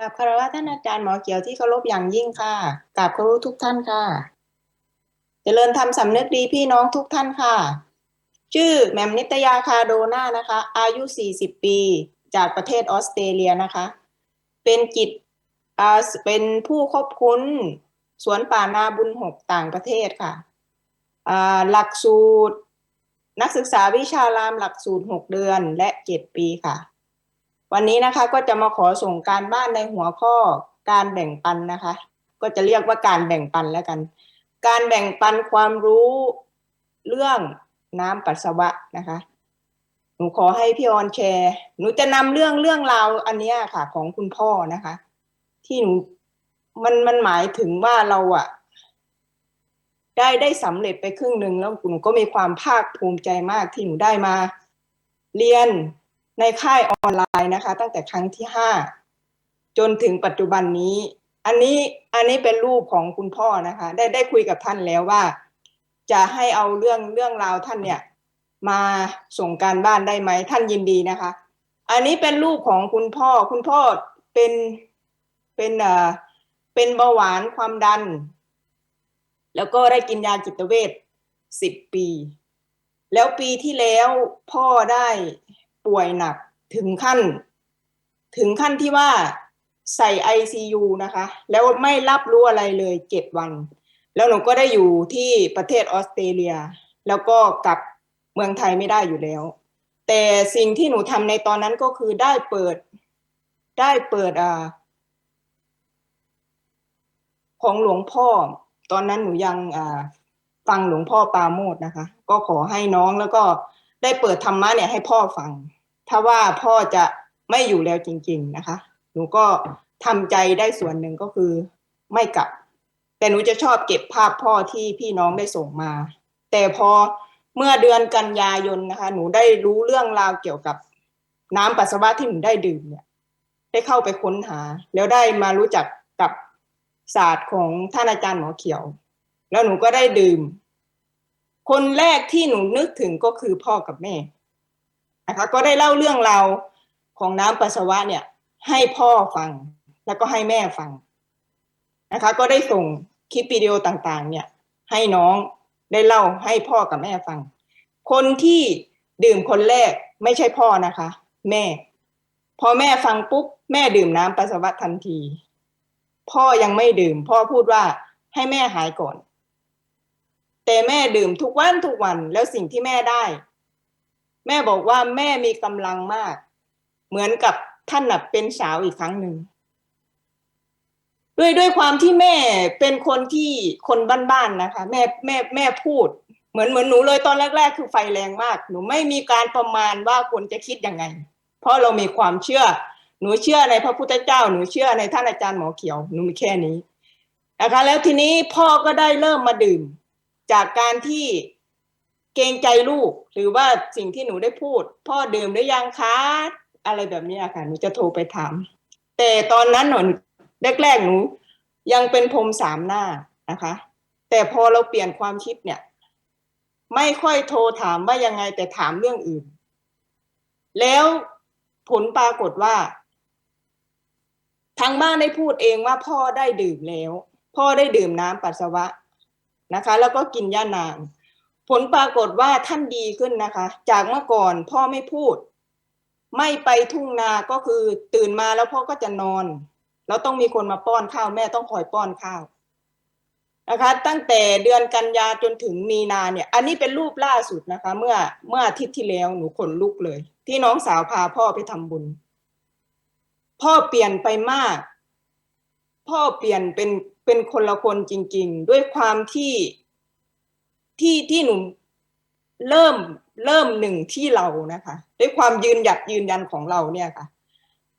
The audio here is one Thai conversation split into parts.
กับคารวะท่านอาจารย์หมอเขียวที่เคารพอย่างยิ่งค่ะกับคารวะทุกท่านค่ะ เจริญธรรมสำนึกดีพี่น้องทุกท่านค่ะ ชื่อแหม่มนิตยาคาโดนานะคะ อายุ 40 ปี จากประเทศออสเตรเลียนะคะ เป็นจิตเป็นผู้ควบคุมสวนป่านาบุญหกต่างประเทศค่ะ หลักสูตร นักศึกษาวิชารามหลักสูตร 6 เดือนและ 7 ปีค่ะ วันนี้นะคะก็จะมาขอส่งการบ้านในหัวข้อการแบ่งปันนะคะ ก็จะเรียกว่าการแบ่งปันแล้วกัน การแบ่งปันความรู้เรื่องน้ำปัสสาวะนะคะ หนูขอให้พี่ออนแชร์ หนูจะนำเรื่องเรื่องราวอันนี้ค่ะ ของคุณพ่อนะคะ ที่หนูมันมันหมายถึงว่าเราอะได้ได้สำเร็จไปครึ่งหนึ่งแล้วหนูก็มีความภาคภูมิใจมากที่หนูได้มา เรียน ในค่ายออนไลน์นะคะ ตั้งแต่ครั้งที่ห้าจนถึงปัจจุบันนี้ อันนี้อันนี้เป็นรูปของคุณพ่อนะคะ ได้ได้คุยกับท่านแล้วว่า จะให้เอาเรื่องเรื่องราวท่านเนี่ย มาส่งการบ้านได้ไหมท่านยินดีนะคะ อันนี้เป็นรูปของคุณพ่อ คุณพ่อเป็นเป็นเอ่อเป็นเบาหวานความดัน แล้วก็ได้กินยาจิตเวชสิบปี แล้วปีที่แล้วพ่อได้ ป่วยหนักถึงขั้น ถึงขั้นที่ว่าใส่ ICU นะคะ แล้วไม่รับรู้อะไรเลยเจ็ดวัน แล้วหนูก็ได้อยู่ที่ประเทศออสเตรเลีย แล้วก็กลับเมืองไทยไม่ได้อยู่แล้ว แต่สิ่งที่หนูทำในตอนนั้นก็คือได้เปิดได้เปิดอ่าของหลวงพ่อ ตอนนั้นหนูยังอ่าฟังหลวงพ่อปาโมดนะคะ ก็ขอให้น้องแล้วก็ได้เปิดธรรมะเนี่ยให้พ่อฟัง ถ้าว่าพ่อจะไม่อยู่แล้วจริง ๆนะคะ หนูก็ทำใจได้ส่วนหนึ่งก็คือไม่กลับ แต่หนูจะชอบเก็บภาพพ่อที่พี่น้องได้ส่งมา แต่พอเมื่อเดือนกันยายนนะคะ หนูได้รู้เรื่องราวเกี่ยวกับน้ำปัสสาวะที่หนูได้ดื่มเนี่ย ได้เข้าไปค้นหา แล้วได้มารู้จักกับศาสตร์ของท่านอาจารย์หมอเขียว แล้วหนูก็ได้ดื่ม คนแรกที่หนูนึกถึงก็คือพ่อกับแม่ นะคะก็ได้เล่าเรื่องราวของน้ำปัสสาวะเนี่ยให้พ่อฟังแล้วก็ให้แม่ฟังนะคะก็ได้ส่งคลิปวิดีโอต่างๆ เนี่ยให้น้องได้เล่าให้พ่อกับแม่ฟัง คนที่ดื่มคนแรกไม่ใช่พ่อนะคะ แม่ พอแม่ฟังปุ๊บแม่ดื่มน้ำปัสสาวะทันที พ่อยังไม่ดื่ม พ่อพูดว่าให้แม่หายก่อน แต่แม่ดื่มทุกวันทุกวันแล้วสิ่งที่แม่ได้ แม่บอกว่าแม่มีกำลังมาก เหมือนกับท่านเป็นสาวอีกครั้งหนึ่งด้วยด้วยความที่แม่เป็นคนที่คนบ้านๆนะคะ แม่แม่แม่พูด เหมือนเหมือนหนูเลยตอนแรก ๆ คือไฟแรงมาก หนูไม่มีการประมาณว่าคนจะคิดยังไง เพราะเรามีความเชื่อ หนูเชื่อในพระพุทธเจ้า หนูเชื่อในท่านอาจารย์หมอเขียวหนูมีแค่นี้นะคะ แล้วทีนี้พ่อก็ได้เริ่มมาดื่ม จากการที่ เกรงใจลูก หรือว่าสิ่งที่หนูได้พูด พ่อดื่มหรือยังคะอะไรแบบนี้ค่ะ หนูจะโทรไปถาม แต่ตอนนั้นหนูแรกๆหนู ยังเป็นพรมสามหน้านะคะ แต่พอเราเปลี่ยนความคิดเนี่ย ไม่ค่อยโทรถามว่ายังไงแต่ถามเรื่องอื่น แล้วผลปรากฏว่าทางบ้านได้พูดเองว่าพ่อได้ดื่มแล้ว พ่อได้ดื่มน้ำปัสสาวะนะคะ แล้วก็กินย่านาง ผลปรากฏว่าท่านดีขึ้นนะคะ จากเมื่อก่อนพ่อไม่พูด ไม่ไปทุ่งนาก็คือตื่นมาแล้วพ่อก็จะนอน แล้วต้องมีคนมาป้อนข้าวแม่ต้องคอยป้อนข้าวนะคะ ตั้งแต่เดือนกันยาจนถึงมีนาเนี่ย อันนี้เป็นรูปล่าสุดนะคะ เมื่อเมื่ออาทิตย์ที่แล้วหนูขนลุกเลย ที่น้องสาวพาพ่อไปทำบุญ พ่อเปลี่ยนไปมาก พ่อเปลี่ยนเป็นเป็นคนละคนจริง ๆ ด้วยความที่ ที่ที่หนูเริ่มเริ่มหนึ่งที่เรานะคะ ด้วยความยืนหยัดยืนยันของเราเนี่ยค่ะ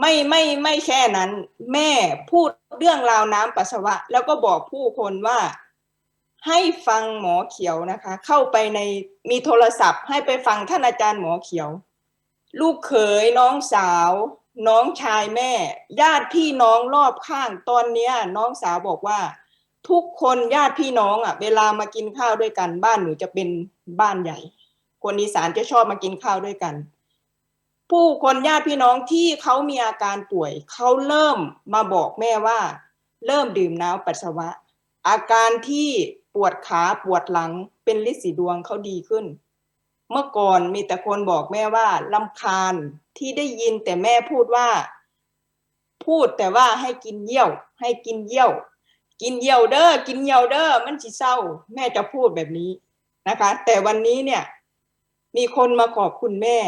ไม่ไม่ไม่แค่นั้น แม่พูดเรื่องราวน้ำปัสสาวะ แล้วก็บอกผู้คนว่าให้ฟังหมอเขียวนะคะ เข้าไปในมีโทรศัพท์ ให้ไปฟังท่านอาจารย์หมอเขียว ลูกเขยน้องสาว น้องชายแม่ ญาติพี่น้องรอบข้างตอนเนี้ย น้องสาวบอกว่า ทุกคนญาติพี่น้องอะ เวลามากินข้าวด้วยกันบ้านหนูจะเป็นบ้านใหญ่ คนอีสานจะชอบมากินข้าวด้วยกัน ผู้คนญาติพี่น้องที่เขามีอาการป่วยเขาเริ่มมาบอกแม่ว่า เริ่มดื่มน้ำปัสสาวะ อาการที่ปวดขาปวดหลังเป็นลิสีดวงเขาดีขึ้น เมื่อก่อนมีแต่คนบอกแม่ว่าลำคาญที่ได้ยินแต่แม่พูดว่า พูดแต่ว่าให้กินเยี่ยว ให้กินเยี่ยว กินเยียวเดอ้อกินเยียวเดอ้อมันสิเศร้า แม่จะพูดแบบนี้นะคะ แต่วันนี้เนี่ย มีคนมาขอบคุณแม่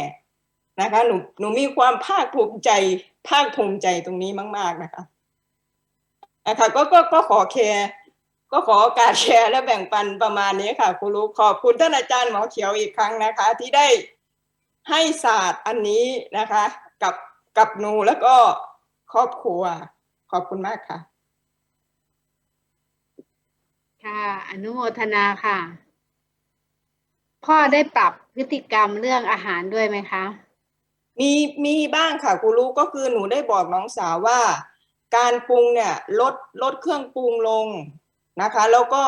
นะคะ หนูหนูมีความภาคภูมิใจ ภาคภูมิใจตรงนี้มาก ๆนะคะนะคะก็ก็ก็ขอแคร์ก็ขอโอกาสแชร์และแบ่งปันประมาณนี้ค่ะครูรู้ขอบคุณท่านอาจารย์หมอเขียวอีกครั้งนะคะ ที่ได้ให้ศาสตร์อันนี้นะคะ กับกับหนูแล้วก็ครอบครัว ขอบคุณมากค่ะ ค่ะ อนุโมทนาค่ะ พ่อได้ปรับพฤติกรรมเรื่องอาหารด้วยไหมคะ มีมีบ้างค่ะครูรู้ก็คือหนูได้บอกน้องสาวว่า การปรุงเนี่ยลดลดเครื่องปรุงลงนะคะ แล้วก็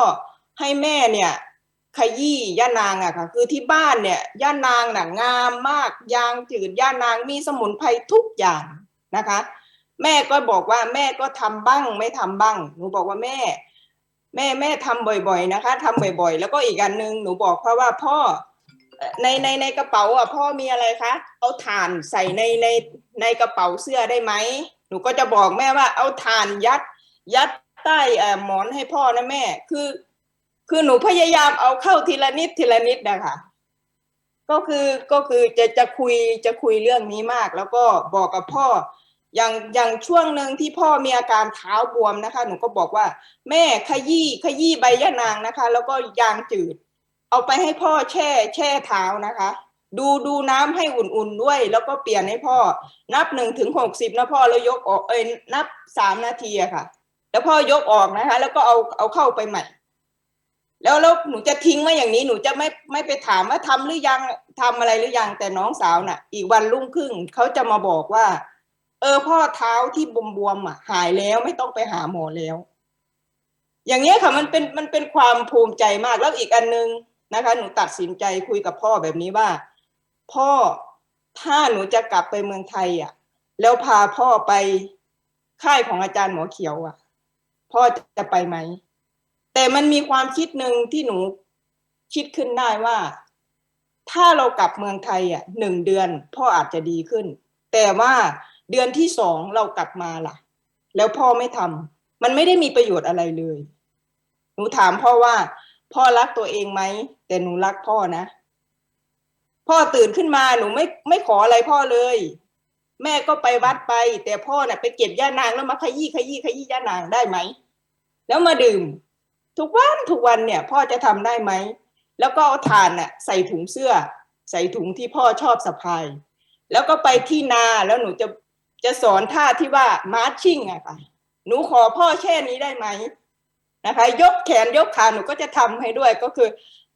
ให้แม่เนี่ยขยี้ย่านางอะค่ะ คือที่บ้านเนี่ยย่านางน่ะงามมากยางจืดย่านางมีสมุนไพรทุกอย่างนะคะ แม่ก็บอกว่าแม่ก็ทำบ้างไม่ทำบ้างหนูบอกว่าแม่ แม่แม่ทำบ่อยๆนะคะทำบ่อยๆ แล้วก็อีกอันหนึ่งหนูบอกพ่อว่าพ่อในในในกระเป๋าอะพ่อมีอะไรคะเอาถ่านใส่ในในในกระเป๋าเสื้อได้ไหมหนูก็จะบอกแม่ว่าเอาถ่านยัด ยัดใต้เอ่อหมอนให้พ่อนะแม่ คือ คือหนูพยายามเอาเข้าทีละนิดทีละนิดนะคะก็คือก็คือจะจะคุยจะคุยเรื่องนี้มาก แล้วก็บอกกับพ่อ อย่างอย่างช่วงหนึ่งที่พ่อมีอาการเท้าบวมนะคะ หนูก็บอกว่า แม่ขยี้ขยี้ใบยะนางนะคะ แล้วก็ยางจืด เอาไปให้พ่อแช่ แช่เท้านะคะ ดูดูน้ำให้อุ่นๆด้วย แล้วก็เปลี่ยนให้พ่อ นับหนึ่งถึงหกสิบนะพ่อแล้วยกออกเอ้ยนับสามนาทีอะค่ะ แล้วพ่อยกออกนะคะ แล้วก็เอาเอาเข้าไปใหม่ แล้วแล้วหนูจะทิ้งไว้อย่างนี้หนูจะไม่ไม่ไปถามว่าทำหรือยังทำอะไรหรือยังแต่น้องสาวน่ะ อีกวันรุ่งขึ้นเขาจะมาบอกว่า เออพ่อเท้าที่บวมๆอะ หายแล้วไม่ต้องไปหาหมอแล้ว อย่างเงี้ยค่ะมันเป็นมันเป็นความภูมิใจมากแล้วอีกอันนึงนะคะ หนูตัดสินใจคุยกับพ่อแบบนี้ว่า พ่อถ้าหนูจะกลับไปเมืองไทยอะ แล้วพาพ่อไปค่ายของอาจารย์หมอเขียวอะ พ่อจะไปไหม แต่มันมีความคิดหนึ่งที่หนูคิดขึ้นได้ว่า ถ้าเรากลับเมืองไทยอะหนึ่งเดือน พ่ออาจจะดีขึ้น แต่ว่า เดือนที่สองเรากลับมาล่ะ แล้วพ่อไม่ทำมันไม่ได้มีประโยชน์อะไรเลย หนูถามพ่อว่า พ่อรักตัวเองไหมแต่หนูรักพ่อนะพ่อตื่นขึ้นมาหนูไม่ไม่ขออะไรพ่อเลย แม่ก็ไปวัดไป แต่พ่อเนี่ยไปเก็บย่านางแล้วมาขยี้ขยี้ขยี้ย่านางได้ไหมแล้วมาดื่ม ทุกวันทุกวันเนี่ย พ่อจะทำได้ไหมแล้วก็เอาถ่านน่ะใส่ถุงเสื้อ ใส่ถุงที่พ่อชอบสะพาย แล้วก็ไปที่นาแล้วหนูจะ จะสอนท่าที่ว่ามาร์ชิ่งอะค่ะ หนูขอพ่อแค่นี้ได้ไหมนะคะ ยกแขนยกขาหนูก็จะทำให้ด้วยก็คือ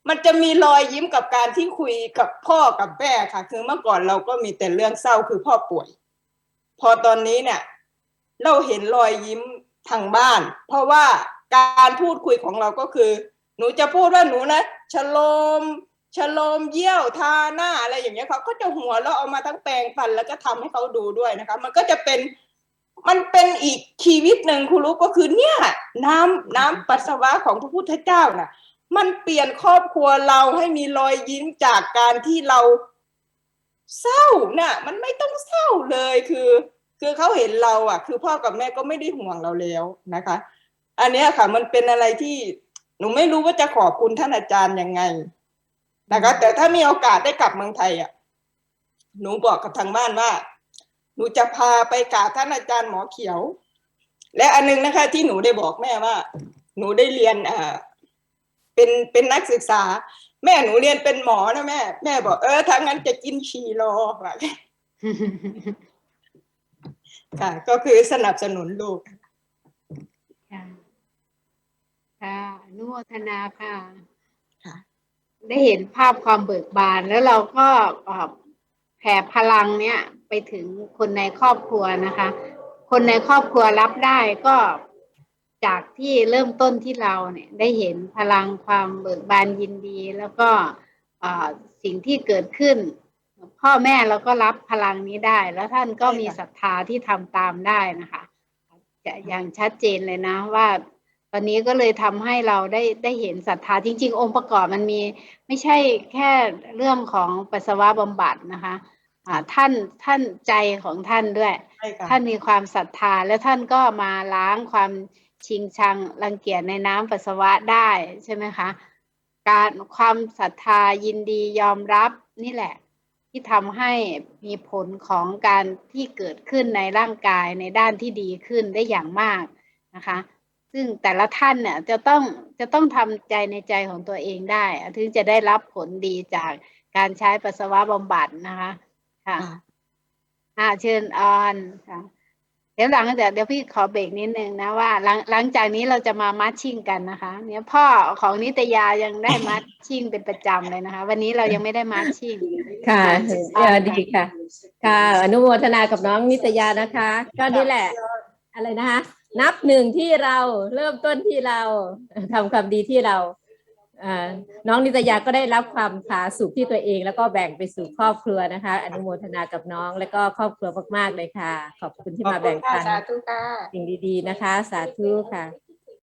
มันจะมีรอยยิ้มกับการที่คุยกับพ่อกับแม่ค่ะ คือเมื่อก่อนเราก็มีแต่เรื่องเศร้าคือพ่อป่วย พอตอนนี้เนี่ย เราเห็นรอยยิ้มทางบ้าน เพราะว่าการพูดคุยของเราก็คือ หนูจะพูดว่าหนูนะชโลม ชโลมเยี่ยวทาหน้าอะไรอย่างเงี้ยเขาก็จะหัวเราะเอามาทั้งแปรงฟันแล้วก็ทำให้เขาดูด้วยนะคะ มันก็จะเป็นมันเป็นอีกชีวิตหนึ่งคุณรู้ก็คือเนี่ย น้ำน้ำปัสสาวะของพระพุทธเจ้าน่ะ มันเปลี่ยนครอบครัวเราให้มีรอยยิ้มจากการที่เราเศร้าน่ะ มันไม่ต้องเศร้าเลยคือ คือเขาเห็นเราอะ คือพ่อกับแม่ก็ไม่ได้ห่วงเราแล้วนะคะ อันเนี้ยค่ะ มันเป็นอะไรที่หนูไม่รู้ว่าจะขอบคุณท่านอาจารย์ยังไง นะคะแต่ถ้ามีโอกาสได้กลับเมืองไทยอะหนูบอกกับทางบ้านว่า หนูจะพาไปกราบท่านอาจารย์หมอเขียว และอันนึงนะคะ ที่หนูได้บอกแม่ว่า หนูได้เรียนอ่าเป็นเป็นนักศึกษา แม่หนูเรียนเป็นหมอนะแม่ แม่บอกเออถ้างั้นจะกินชีรอว่าค่ะ ก็คือสนับสนุนลูกค่ะ ค่ะอนุโมทนาค่ะค่ะ ได้เห็นภาพความเบิกบาน แล้วเราก็แผ่พลังเนี้ยไปถึงคนในครอบครัวนะคะ คนในครอบครัวรับได้ก็จากที่เริ่มต้นที่เราเนี่ยได้เห็นพลังความเบิกบานยินดี แล้วก็สิ่งที่เกิดขึ้น พ่อแม่เราก็รับพลังนี้ได้ แล้วท่านก็มีศรัทธาที่ทำตามได้นะคะจะอย่างชัดเจนเลยนะว่า อนนี้ก็เลยทำให้เราได้ได้เห็นศรัทธาจริง ๆ องค์ประกอบมันมีไม่ใช่แค่เรื่องของปัสสาวะบำบัดนะคะอ่าท่านท่านใจของท่านด้วยใช่ค่ะท่านมีความศรัทธาและท่านก็มาล้างความชิงชังรังเกียจในน้ำปัสสาวะได้ใช่ไหมคะ การความศรัทธายินดียอมรับนี่แหละ ที่ทำให้มีผลของการที่เกิดขึ้นในร่างกายในด้านที่ดีขึ้นได้อย่างมากนะคะ ซึ่งแต่ละท่านเนี่ยจะต้องจะต้องทำใจในใจของตัวเองได้ ถึงจะได้รับผลดีจากการใช้ปัสสาวะบำบัดนะคะ ค่ะค่ะอ่าเชิญออนค่ะเดี๋ยวหลังเดี๋ยวเดี๋ยวพี่ขอเบรกนิดนึงนะว่าหลังหลังจากนี้เราจะมามัดชิ่งกันนะคะ เนี่ยพ่อของนิตยายังได้มัดชิ่งเป็นประจำเลยนะคะ วันนี้เรายังไม่ได้มัดชิ่งค่ะอ่าเออดีค่ะ ค่ะ อนุโมทนากับน้องนิตยานะคะ ก็นี่แหละ อะไรนะคะ นับหนึ่งที่เราเริ่มต้นที่เราทำความดีที่เราอ่าน้องนิตยาก็ได้รับความผาสุขที่ตัวเอง แล้วก็แบ่งไปสู่ครอบครัวนะคะ อนุโมทนากับน้องแล้วก็ครอบครัวมากๆเลยค่ะ ขอบคุณที่มาแบ่งปันสาธุค่ะสิ่งดีๆนะคะ สาธุค่ะ